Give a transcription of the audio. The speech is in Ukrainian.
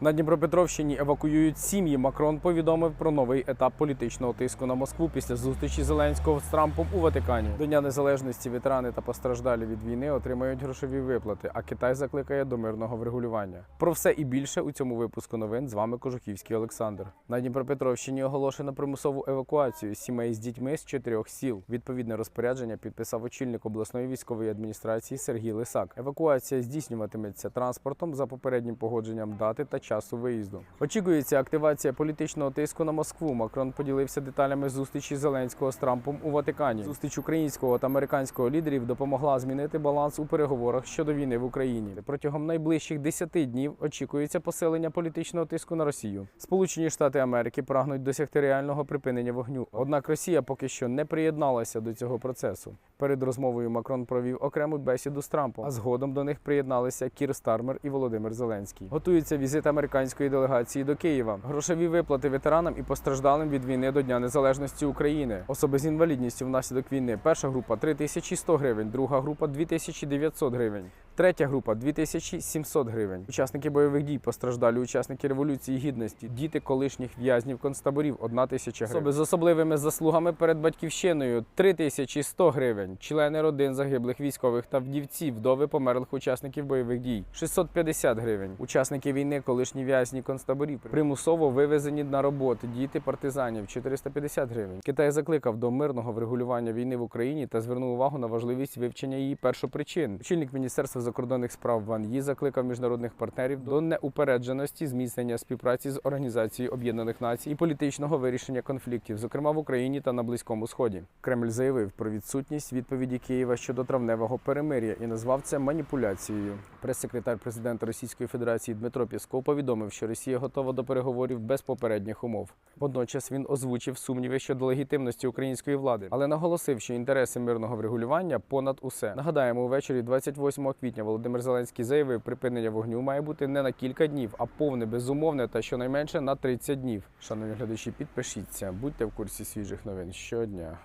На Дніпропетровщині евакуюють сім'ї. Макрон повідомив про новий етап політичного тиску на Москву після зустрічі Зеленського з Трампом у Ватикані. До Дня незалежності ветерани та постраждалі від війни отримають грошові виплати. А Китай закликає до мирного врегулювання. Про все і більше у цьому випуску новин з вами Кожухівський Олександр. На Дніпропетровщині оголошено примусову евакуацію сімей з дітьми з чотирьох сіл. Відповідне розпорядження підписав очільник обласної військової адміністрації Сергій Лисак. Евакуація здійснюватиметься транспортом за попереднім погодженням дати та часу виїзду. Очікується активація політичного тиску на Москву. Макрон поділився деталями зустрічі Зеленського з Трампом у Ватикані. Зустріч українського та американського лідерів допомогла змінити баланс у переговорах щодо війни в Україні. Протягом найближчих 10 днів очікується посилення політичного тиску на Росію. Сполучені Штати Америки прагнуть досягти реального припинення вогню. Однак Росія поки що не приєдналася до цього процесу. Перед розмовою Макрон провів окрему бесіду з Трампом, а згодом до них приєдналися Кір Стармер і Володимир Зеленський. Готується візит американської делегації до Києва. Грошові виплати ветеранам і постраждалим від війни до Дня Незалежності України. Особи з інвалідністю внаслідок війни. Перша група 3100 гривень, друга група 2900 гривень. Третя група 2700 гривень. Учасники бойових дій постраждалі, учасники революції гідності, діти колишніх в'язнів концтаборів 1 тисяча гривень. Особи з особливими заслугами перед батьківщиною 3100 гривень. Члени родин загиблих військових та вдівці, вдови померлих учасників бойових дій 650 гривень. Учасники війни, колишні в'язні концтаборів, примусово вивезені на роботи, діти партизанів 450 гривень. Китай закликав до мирного врегулювання війни в Україні та звернув увагу на важливість вивчення її першопричин. Очільник міністерства закордонних справ Ван Ї закликав міжнародних партнерів до неупередженості, зміцнення співпраці з Організацією Об'єднаних Націй і політичного вирішення конфліктів, зокрема в Україні та на Близькому Сході. Кремль заявив про відсутність відповіді Києва щодо травневого перемир'я і назвав це маніпуляцією. Прес-секретар президента Російської Федерації Дмитро Пісков повідомив, що Росія готова до переговорів без попередніх умов. Водночас він озвучив сумніви щодо легітимності української влади, але наголосив, що інтереси мирного врегулювання понад усе. Нагадаємо, увечері 28 квітня Володимир Зеленський заявив, припинення вогню має бути не на кілька днів, а повне, безумовне та щонайменше на 30 днів. Шановні глядачі, підпишіться, будьте в курсі свіжих новин щодня.